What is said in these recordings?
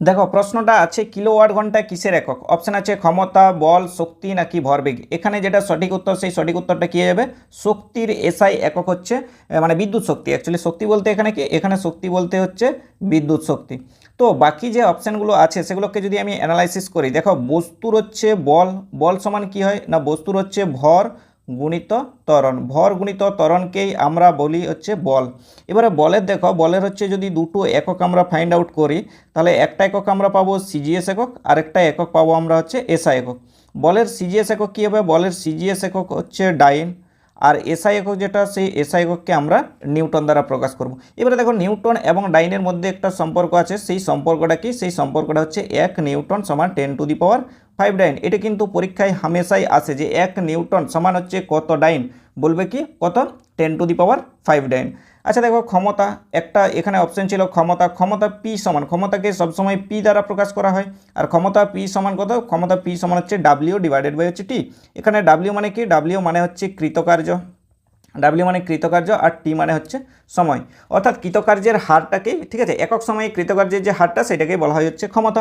দেখো, প্রশ্নটা আছে কিলোওয়াট ঘণ্টা কিসের একক? অপশন আছে ক্ষমতা, বল, শক্তি নাকি ভরবেগ? এখানে যেটা সঠিক উত্তর, সেই সঠিক উত্তরটা কী যাবে? শক্তির এসআই একক হচ্ছে মানে বিদ্যুৎ শক্তি। অ্যাকচুয়ালি শক্তি বলতে এখানে কি? এখানে শক্তি বলতে হচ্ছে বিদ্যুৎ শক্তি। তো বাকি যে অপশানগুলো আছে, সেগুলোকে যদি আমি অ্যানালাইসিস করি, দেখো, বস্তুর হচ্ছে বল বল সমান কি হয়? না, বস্তুর হচ্ছে ভর গুণিত ত্বরণ। ভর গুণিত ত্বরণকেই আমরা বলি হচ্ছে বল। এবারে বলের দেখো, বলের হচ্ছে যদি দুটো একক আমরা ফাইন্ড আউট করি, তাহলে একটা একক আমরা পাবো সিজিএস একক, আরেকটা একক পাবো আমরা হচ্ছে এসআই একক। বলের সিজিএস একক কী হবে? বলের সিজিএস একক হচ্ছে ডাইন। আর এসআই একক যেটা, সেই এসআই এককে আমরা নিউটন দ্বারা প্রকাশ করব। এবারে দেখো, নিউটন এবং ডাইনের মধ্যে একটা সম্পর্ক আছে, সেই সম্পর্কটা কি? সেই সম্পর্কটা হচ্ছে এক নিউটন সমান ten to the power five dyne. এটা কিন্তু পরীক্ষায় হামেশাই আসে যে এক নিউটন সমান হচ্ছে কত ডাইন? বলবে কি? কত? Ten to the power five dyne আচ্ছা দেখো, ক্ষমতা একটা, এখানে অপশন ছিল ক্ষমতা। ক্ষমতা পি সমান ক্ষমতাকে সবসময় পি দ্বারা প্রকাশ করা হয়। আর ক্ষমতা পি সমান কত? ক্ষমতা পি সমান হচ্ছে ডাব্লিউ ডিভাইডেড বাই হচ্ছে টি এখানে ডাব্লিউ মানে কি? ডাব্লিউ মানে হচ্ছে কৃতকার্য। ডাব্লিউ মানে কৃতকার্য আর টি মানে হচ্ছে সময়। অর্থাৎ কৃতকার্যের হারটাকে, ঠিক আছে, একক সময়ে কৃতকার্যের যে হারটা সেটাকেই বলা হয় হচ্ছে ক্ষমতা।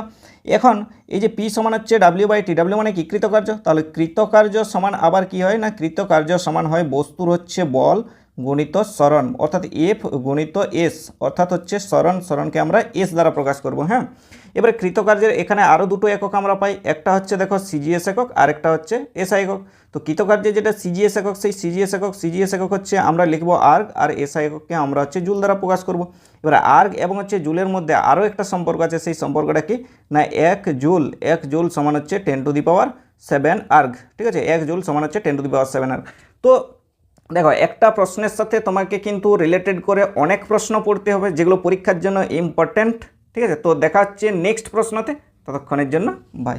এখন এই যে পি সমান হচ্ছে ডাব্লিউ বাই টি ডাব্লিউ মানে কি? কৃতকার্য। তাহলে কৃতকার্য সমান আবার কি হয় না? কৃতকার্য সমান হয় বস্তুর হচ্ছে বল গুণিত স্মরণ, অর্থাৎ এফ গুণিত এস অর্থাৎ হচ্ছে স্মরণ, স্মরণকে আমরা এস দ্বারা প্রকাশ করব হ্যাঁ? এবারে কৃতকার্যের এখানে আরও দুটো একক আমরা পাই, একটা হচ্ছে দেখো সিজিএস একক আর একটা হচ্ছে এসআই একক। তো কৃতকার্যের যেটা সিজিএস একক, সেই সিজিএস একক সিজিএস একক হচ্ছে আমরা লিখব আর্গ আর এসআই একককে আমরা হচ্ছে জুল দ্বারা প্রকাশ করব। এবারে আর্গ এবং হচ্ছে জুলের মধ্যে আরও একটা সম্পর্ক আছে, সেই সম্পর্কটা কি? না, এক জুল এক জুল সমান হচ্ছে ten to the power seven erg ঠিক আছে? এক জুল সমান হচ্ছে ten to the power seven erg তো দেখো, একটা প্রশ্নের সাথে তোমাকে কিন্তু রিলেটেড করে অনেক প্রশ্ন পড়তে হবে, যেগুলো পরীক্ষার জন্য ইম্পর্ট্যান্ট ঠিক আছে? তো দেখা হচ্ছে নেক্সট প্রশ্নতে, ততক্ষণের জন্য বাই